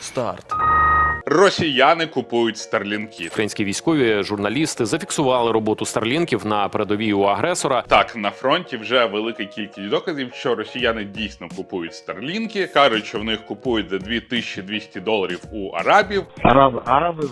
Старт. Росіяни купують старлінки. Українські військові журналісти зафіксували роботу старлінків на передовій у агресора. Так, на фронті вже велика кількість доказів, що росіяни дійсно купують старлінки. Кажуть, що в них купують за 2200 доларів у арабів. Арабы, арабы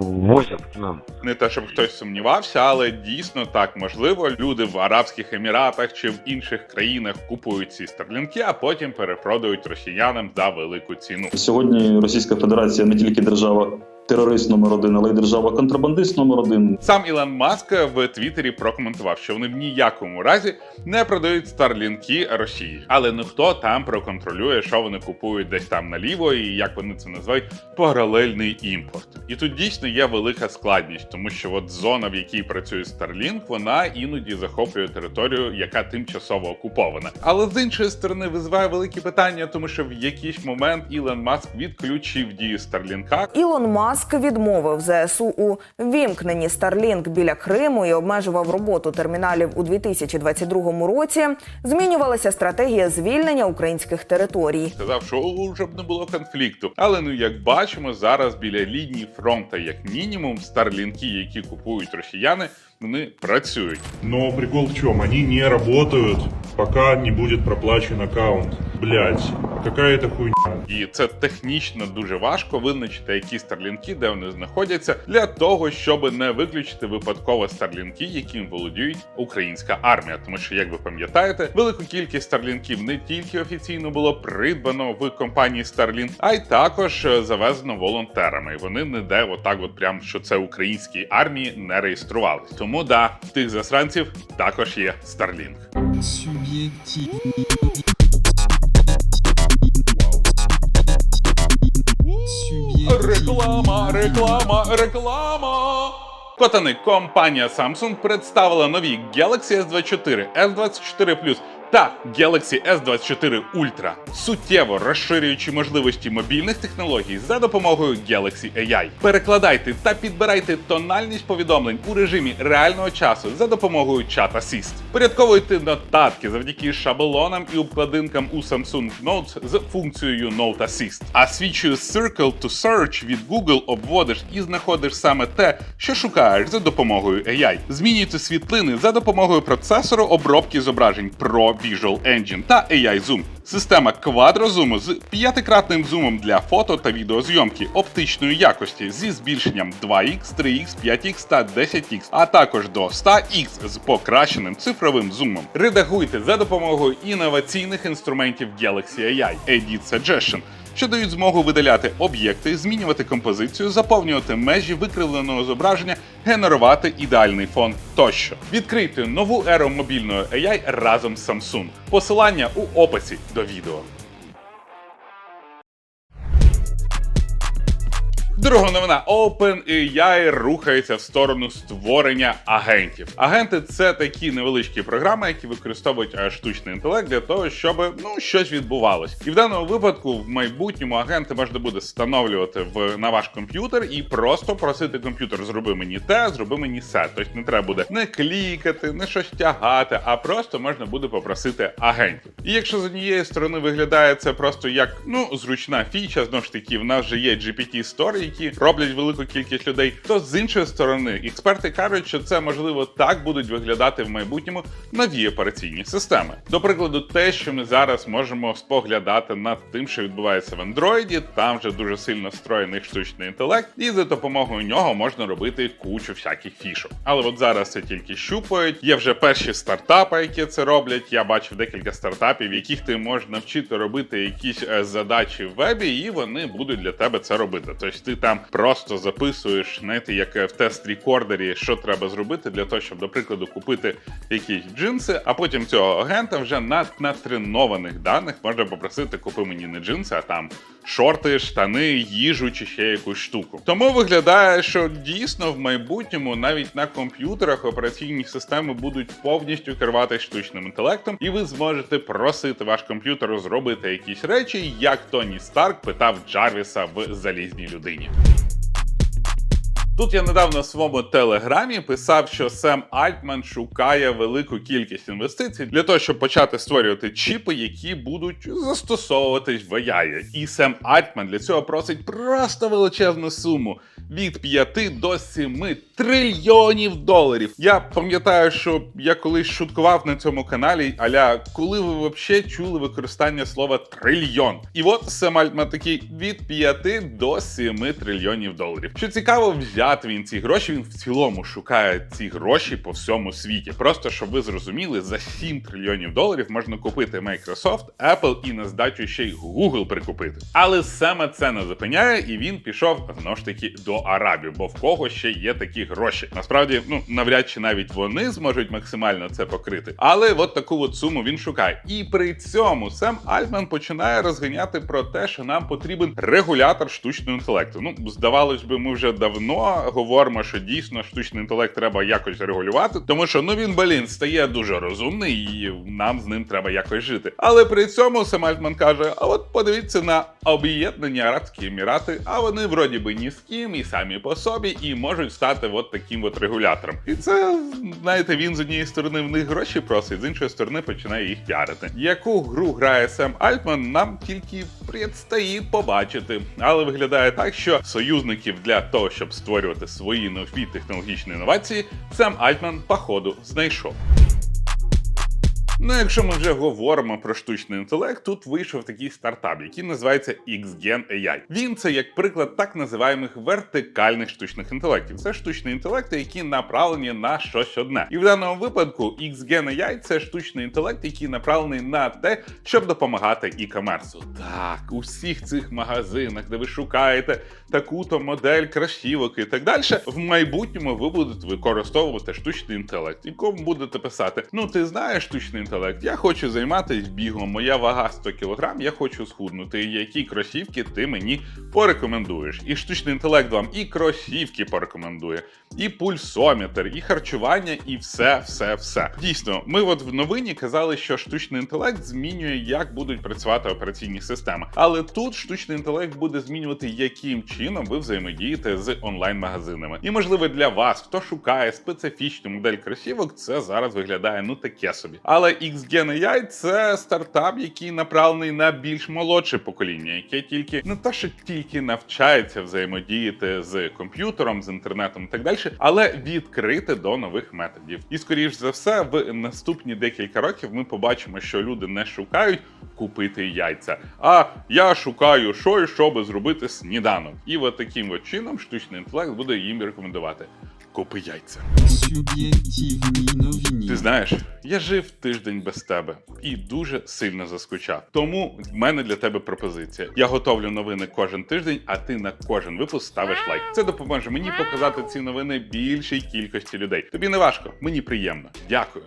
возят к нам. Не те, щоб хтось сумнівався, але дійсно так можливо. Люди в Арабських Еміратах чи в інших країнах купують ці старлінки, а потім перепродають росіянам за велику ціну. Сьогодні Російська Федерація не тільки держава терорист номер один, але й держава контрабандист номер один. Сам Ілон Маск в Твіттері прокоментував, що вони в ніякому разі не продають старлінки Росії, але ніхто там проконтролює, що вони купують десь там наліво, і як вони це називають паралельний імпорт. І тут дійсно є велика складність, тому що от зона, в якій працює Starlink, вона іноді захоплює територію, яка тимчасово окупована. Але з іншої сторони визиває великі питання, тому що в якийсь момент Ілон Маск відключив дію Старлінка, Ілон Маск відмовив ЗСУ у вімкненні Starlink біля Криму і обмежував роботу терміналів у 2022 році. Змінювалася стратегія звільнення українських територій. сказав, що «О, щоб не було конфлікту. Але ну як бачимо, зараз біля лінії фронту, як мінімум, старлінки, які купують росіяни, вони працюють. Но прикол в чем? Они не работают, пока не будет проплачен аккаунт. Блять, какая это хуйня. І це технічно дуже важко визначити, які старлінки, де вони знаходяться, для того, щоб не виключити випадково старлінки, яким володіють українська армія. Тому що, як ви пам'ятаєте, велику кількість старлінків не тільки офіційно було придбано в компанії Starlink, а й також е, завезено волонтерами. І вони ніде отак, от прям що це українській армії не реєструвались. Тому да, тих засранців також є Starlink. Реклама, реклама, реклама. Котани, компанія Samsung представила нові Galaxy S24, S24 Plus та Galaxy S24 Ultra, суттєво розширюючи можливості мобільних технологій за допомогою Galaxy AI. Перекладайте та підбирайте тональність повідомлень у режимі реального часу за допомогою Chat Assist. Порядковуйте нотатки завдяки шаблонам і обкладинкам у Samsung Notes з функцією Note Assist. А свічою Circle to Search від Google обводиш і знаходиш саме те, що шукаєш за допомогою AI. Змінюйте світлини за допомогою процесору обробки зображень Pro Visual Engine та AI Zoom. Система квадрозуму з п'ятикратним зумом для фото та відеозйомки оптичної якості зі збільшенням 2х, 3х, 5х та 10х, а також до 100х з покращеним цифровим зумом. Редагуйте за допомогою інноваційних інструментів Galaxy AI Edit Suggestion, що дають змогу видаляти об'єкти, змінювати композицію, заповнювати межі викривленого зображення, генерувати ідеальний фон тощо. Відкрийте нову еру мобільної AI разом з Samsung. Посилання у описі до відео. Друга новина OpenAI рухається в сторону створення агентів. Агенти це такі невеличкі програми, які використовують е, штучний інтелект для того, щоб ну щось відбувалось. І в даному випадку в майбутньому агенти можна буде встановлювати в на ваш комп'ютер і просто просити комп'ютер зроби мені те, зроби мені се. Тобто не треба буде не клікати, не щось тягати, а просто можна буде попросити агентів. І якщо з однієї сторони виглядає це просто як ну зручна фіча, знову ж таки, в нас вже є GPT Store, які роблять велику кількість людей. То з іншої сторони, експерти кажуть, що це можливо так будуть виглядати в майбутньому нові операційні системи. До прикладу, те, що ми зараз можемо споглядати над тим, що відбувається в Android, там вже дуже сильно встроєний штучний інтелект, і за допомогою нього можна робити кучу всяких фішок. Але от зараз це тільки щупають. Є вже перші стартапи, які це роблять. Я бачив декілька стартапів, яких ти можеш навчити робити якісь е, задачі в вебі, і вони будуть для тебе це робити. Тобто ти там просто записуєш, знаєте, як в тест-рекордері, що треба зробити для того, щоб, до прикладу, купити якісь джинси, а потім цього агента вже на натренованих даних можна попросити купи мені не джинси, а там шорти, штани, їжу чи ще якусь штуку. Тому виглядає, що дійсно в майбутньому навіть на комп'ютерах операційні системи будуть повністю керувати штучним інтелектом, і ви зможете просити ваш комп'ютер зробити якісь речі, як Тоні Старк питав Джарвіса в залізній людині. Тут я недавно в своєму телеграмі писав, що Сем Альтман шукає велику кількість інвестицій для того, щоб почати створювати чіпи, які будуть застосовуватись в AI. І Сем Альтман для цього просить просто величезну суму від 5 до 7 трильйонів доларів. Я пам'ятаю, що я колись шуткував на цьому каналі, аля коли ви взагалі чули використання слова трильйон. І от Сем Альтман такий від 5 до 7 трильйонів доларів. Що цікаво, взяти він ці гроші. Він в цілому шукає ці гроші по всьому світі. Просто щоб ви зрозуміли, за 7 трильйонів доларів можна купити Microsoft, Apple і на здачу ще й Google прикупити. Але саме це не зупиняє, і він пішов знову ж таки до Арабів, бо в кого ще є такі гроші. Насправді, ну навряд чи навіть вони зможуть максимально це покрити. Але от таку от суму він шукає. І при цьому Сем Альтман починає розганяти про те, що нам потрібен регулятор штучного інтелекту. Ну, здавалось би, ми вже давно говоримо, що дійсно штучний інтелект треба якось регулювати, тому що ну він блін стає дуже розумний, і нам з ним треба якось жити. Але при цьому Сем Альтман каже: а от подивіться на об'єднані Арабські Емірати, а вони вроді би ні з ким, і самі по собі, і можуть стати от таким от регулятором. І це знаєте, він з однієї сторони в них гроші просить, з іншої сторони починає їх піарити. Яку гру грає Сем Альтман, нам тільки предстоїть побачити. Але виглядає так, що союзників для того, щоб створювати свої нові технологічні інновації, Сем Альтман походу знайшов. Ну, якщо ми вже говоримо про штучний інтелект, тут вийшов такий стартап, який називається XGen AI. Він це як приклад так називаємих вертикальних штучних інтелектів. Це штучні інтелекти, які направлені на щось одне. І в даному випадку XGen AI – це штучний інтелект, який направлений на те, щоб допомагати e-комерсу. Так, у всіх цих магазинах, де ви шукаєте таку-то модель красівок і так далі, в майбутньому ви будете використовувати штучний інтелект, якому будете писати: Ну, ти знаєш штучний інтелект, я хочу займатися бігом, моя вага 100 кг, я хочу схуднути. Які кросівки ти мені порекомендуєш? І штучний інтелект вам і кросівки порекомендує, і пульсометр, і харчування, і все, все, все. Дійсно, ми от в новині казали, що штучний інтелект змінює, як будуть працювати операційні системи. Але тут штучний інтелект буде змінювати, яким чином ви взаємодієте з онлайн-магазинами. І можливо для вас, хто шукає специфічну модель кросівок, це зараз виглядає ну таке собі. Але XGen AI – це стартап, який направлений на більш молодше покоління, яке тільки не те, що тільки навчається взаємодіяти з комп'ютером, з інтернетом і так далі, але відкрите до нових методів. І скоріш за все, в наступні декілька років ми побачимо, що люди не шукають купити яйця, а я шукаю що і зробити сніданок. І от таким от чином штучний інтелект буде їм рекомендувати. Купи яйця. Новини. Ти знаєш, я жив тиждень без тебе і дуже сильно заскучав. Тому в мене для тебе пропозиція. Я готовлю новини кожен тиждень, а ти на кожен випуск ставиш лайк. Це допоможе мені показати ці новини більшій кількості людей. Тобі не важко, мені приємно. Дякую.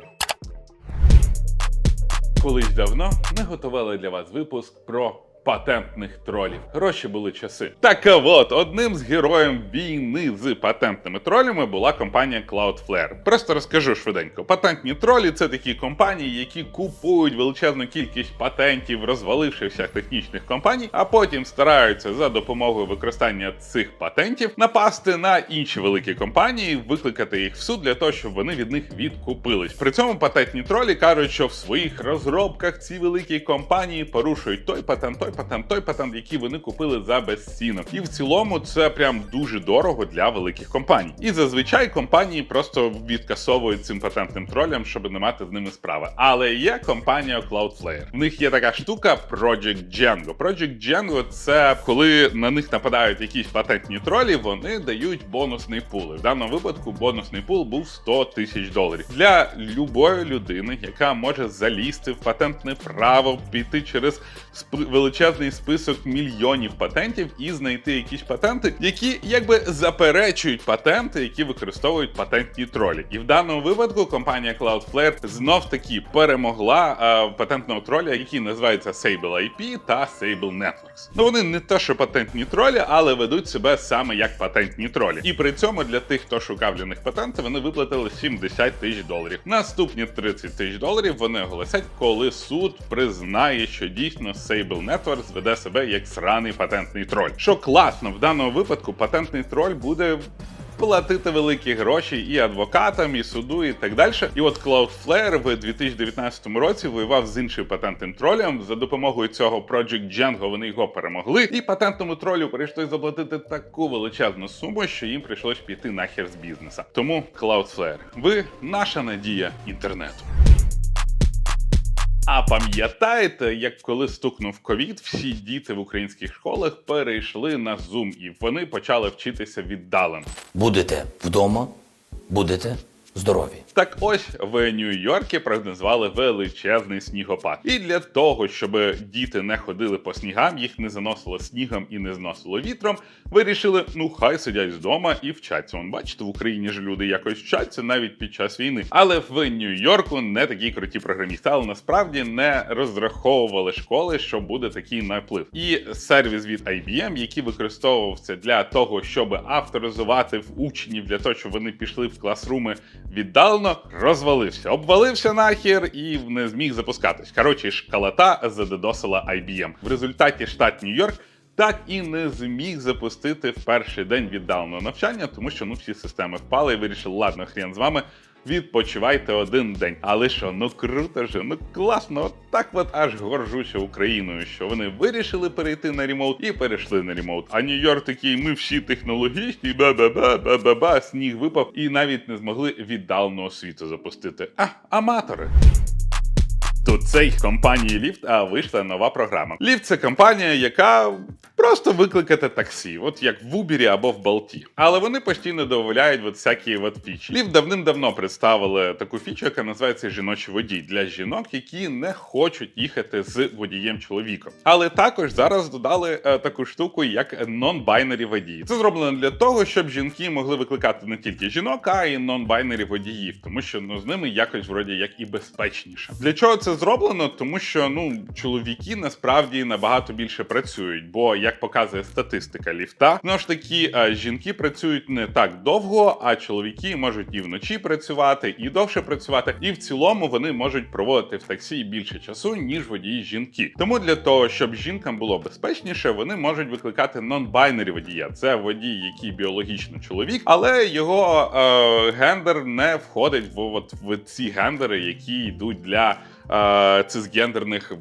Колись давно ми готували для вас випуск про. Патентних тролів. Гроші були часи. Так от одним з героїв війни з патентними тролями була компанія Cloudflare. Просто розкажу швиденько. Патентні тролі це такі компанії, які купують величезну кількість патентів, розвалившихся технічних компаній, а потім стараються за допомогою використання цих патентів напасти на інші великі компанії, викликати їх в суд для того, щоб вони від них відкупились. При цьому патентні тролі кажуть, що в своїх розробках ці великі компанії порушують той патент, той патент, той патент, який вони купили за безцінок. І в цілому це прям дуже дорого для великих компаній. І зазвичай компанії просто відкасовують цим патентним тролям, щоб не мати з ними справи. Але є компанія Cloudflare. В них є така штука Project Django. Project Django – це коли на них нападають якісь патентні тролі, вони дають бонусний пул. І В даному випадку бонусний пул був 100 тисяч доларів для любої людини, яка може залізти в патентне право, піти через сп- величезний список мільйонів патентів і знайти якісь патенти, які якби заперечують патенти, які використовують патентні тролі. І в даному випадку компанія Cloudflare знов таки перемогла е, патентного троля, який називається Sable IP та Sable Networks. Ну вони не те, що патентні тролі, але ведуть себе саме як патентні тролі. І при цьому для тих, хто шукав для них патенти, вони виплатили 70 тисяч доларів. Наступні 30 тисяч доларів вони оголосять, коли суд признає, що дійсно Sable Networks веде себе як сраний патентний троль. Що класно, в даному випадку патентний троль буде платити великі гроші і адвокатам, і суду, і так далі. І от Cloudflare в 2019 році воював з іншим патентним тролем. За допомогою цього Project Django вони його перемогли. І патентному тролю прийшлось заплатити таку величезну суму, що їм прийшлось піти нахер з бізнеса. Тому Cloudflare, ви наша надія інтернету. А пам'ятаєте, як коли стукнув ковід, всі діти в українських школах перейшли на Zoom, і вони почали вчитися віддалено. Будете вдома, будете здорові. Так ось в Нью-Йоркі прогнозували величезний снігопад. І для того, щоб діти не ходили по снігам, їх не заносило снігом і не зносило вітром, вирішили, ну хай сидять вдома і вчаться. Вон бачите, в Україні ж люди якось вчаться навіть під час війни. Але в Нью-Йорку не такі круті програмісти, але насправді не розраховували школи, що буде такий наплив. І сервіс від IBM, який використовувався для того, щоб авторизувати в учнів для того, щоб вони пішли в класруми віддалено, розвалився, обвалився нахер і не зміг запускатись. Коротше, шкалата задедосила IBM. В результаті штат Нью-Йорк. Так і не зміг запустити в перший день віддаленого навчання, тому що ну всі системи впали і вирішили, ладно, хрен з вами. Відпочивайте один день. Але що, ну круто же, ну класно, от так от аж горжуся Україною, що вони вирішили перейти на ремоут і перейшли на ремоут. А Нью-Йорк такий, ми всі технологічні, ба-ба-ба, ба-ба-ба, сніг випав, і навіть не змогли віддалену освіту запустити. А, аматори. Тут цей компанії Lyft а вийшла нова програма. Lyft – це компанія, яка просто викликати таксі, от як в Uber або в Болті. Але вони постійно додають от всякі от фічі. Lyft давним-давно представили таку фічу, яка називається жіночий водій для жінок, які не хочуть їхати з водієм чоловіком. Але також зараз додали е, таку штуку, як non-binary водії. Це зроблено для того, щоб жінки могли викликати не тільки жінок, а й non-binary водіїв, тому що ну з ними якось вроді як і безпечніше. Для чого це зроблено? Тому що ну чоловіки насправді набагато більше працюють, бо як показує статистика ліфта, знову ж таки е, жінки працюють не так довго, а чоловіки можуть і вночі працювати, і довше працювати, і в цілому вони можуть проводити в таксі більше часу, ніж водії жінки. Тому для того, щоб жінкам було безпечніше, вони можуть викликати non-binary водія. Це водій, який біологічно чоловік, але його е, гендер не входить в, от, в ці гендери, які йдуть для е,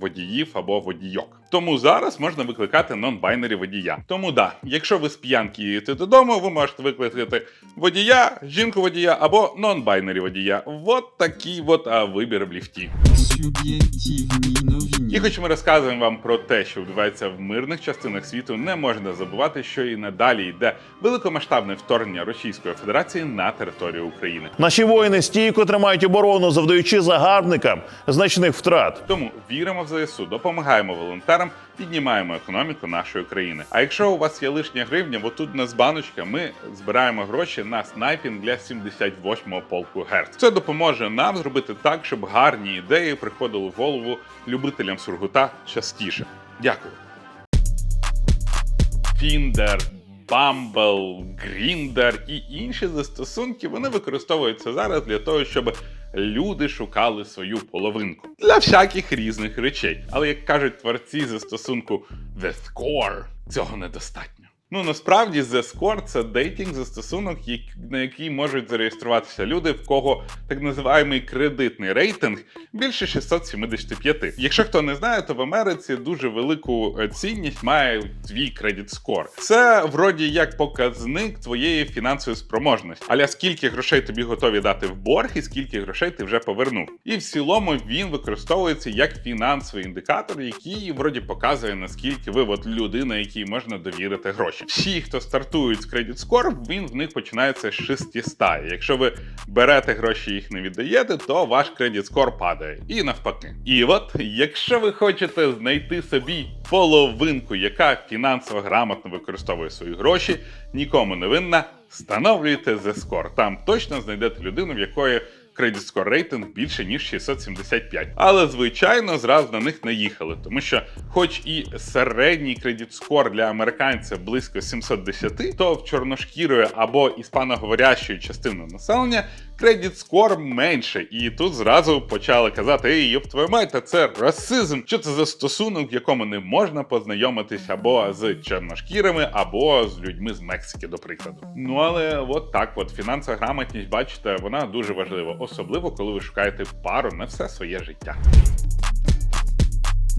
водіїв або водійок. Тому зараз можна викликати нон-байнері водія. Тому да, якщо ви з п'янки їдете додому, ви можете викликати водія, жінку водія або нон-байнері водія. Вот такий от а, вибір в ліфті. Суб'єктивні новини. І хоч ми розказуємо вам про те, що відбувається в мирних частинах світу, не можна забувати, що і надалі йде великомасштабне вторгнення Російської Федерації на територію України. Наші воїни стійко тримають оборону, завдаючи загарбникам значних втрат. Тому віримо в ЗСУ, допомагаємо волонтерам, піднімаємо економіку нашої країни. А якщо у вас є лишня гривня, бо тут нас баночка, ми збираємо гроші на снайпінг для 78-го полку Герц. Це допоможе нам зробити так, щоб гарні ідеї приходили в голову любителям сургута частіше. Дякую. Tinder, Bumble, Grindr і інші застосунки вони використовуються зараз для того, щоб люди шукали свою половинку для всяких різних речей. Але як кажуть творці застосунку The Score, цього недостатньо. Ну насправді Score – це дейтинг застосунок, на який можуть зареєструватися люди, в кого так називаємий кредитний рейтинг більше 675. Якщо хто не знає, то в Америці дуже велику е, цінність має твій кредит скор. Це вроді як показник твоєї фінансової спроможності. Аля скільки грошей тобі готові дати в борг, і скільки грошей ти вже повернув. І в цілому він використовується як фінансовий індикатор, який вроді показує наскільки ви от людина, якій можна довірити гроші. Всі, хто стартують з кредит скор, він в них починається з 600. Якщо ви берете гроші і їх не віддаєте, то ваш кредит скор падає. І навпаки. І от, якщо ви хочете знайти собі половинку, яка фінансово грамотно використовує свої гроші, нікому не винна, встановлюйте The Score. Там точно знайдете людину, в якої кредит скор рейтинг більше ніж 675. Але звичайно зразу на них наїхали, тому що, хоч і середній кредит скор для американця близько 710, то в чорношкірої або іспаноговорящої частини населення кредит скор менше. І тут зразу почали казати: Ей, йоп твою мать, це расизм. Що це за стосунок, в якому не можна познайомитись або з чорношкірими, або з людьми з Мексики, до прикладу. Ну але от так, от фінансова грамотність, бачите, вона дуже важлива, особливо коли ви шукаєте пару на все своє життя.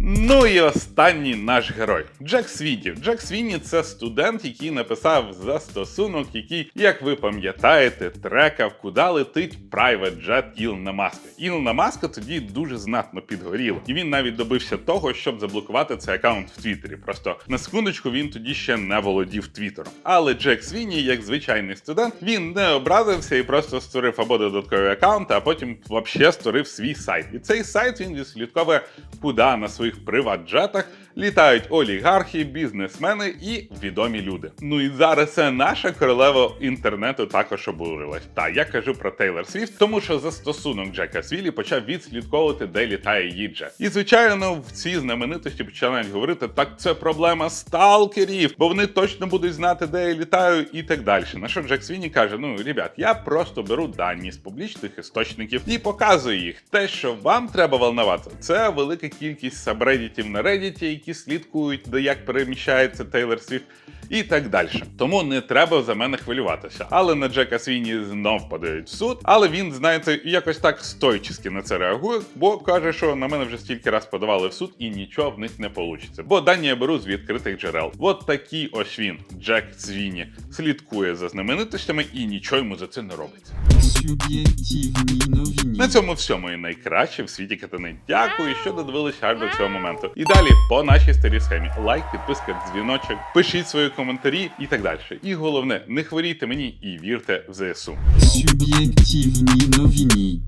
Ну і останній наш герой Джек Свіді. Джек Свіні це студент, який написав застосунок, який, як ви пам'ятаєте, трекав, куди летить Private Jet Ілона Маска. Ілона Маска тоді дуже знатно підгоріло, і він навіть добився того, щоб заблокувати цей аккаунт в Твіттері. Просто на секундочку він тоді ще не володів Твіттером. Але Джек Свіні, як звичайний студент, він не образився і просто створив або додатковий аккаунт, а потім взагалі створив свій сайт. І цей сайт він відслідковує, куди на своїх приват-джетах літають олігархи, бізнесмени і відомі люди. Ну і зараз це наша королева інтернету також обурилась. Та я кажу про Тейлор Свіфт, тому що застосунок Джека Свілі почав відслідковувати, де літає джет. І звичайно, в цій знаменитості починають говорити, так це проблема сталкерів, бо вони точно будуть знати, де я літаю, і так далі. На що Джек Свіні каже: Ну, ребят, я просто беру дані з публічних істочників і показую їх. Те, що вам треба волноватися, це велика кількість сабреддітів на Reddit, які слідкують, як переміщається Тейлор Свіфт. І так далі. Тому не треба за мене хвилюватися. Але на Джека Свіні знов подають в суд. Але він, знаєте, якось так стойчески на це реагує, бо каже, що на мене вже стільки раз подавали в суд і нічого в них не вийде. Бо дані я беру з відкритих джерел. От такий ось він, Джек Свіні, слідкує за знаменитостями і нічого йому за це не робиться. На цьому всьому і найкраще в світі катани. Дякую, що додивились аж до цього моменту. І далі по нашій старій схемі: лайк, підписка, дзвіночок, пишіть свої коментарі і так далі. І головне, не хворійте мені і вірте в ЗСУ. Суб'єктивні новини.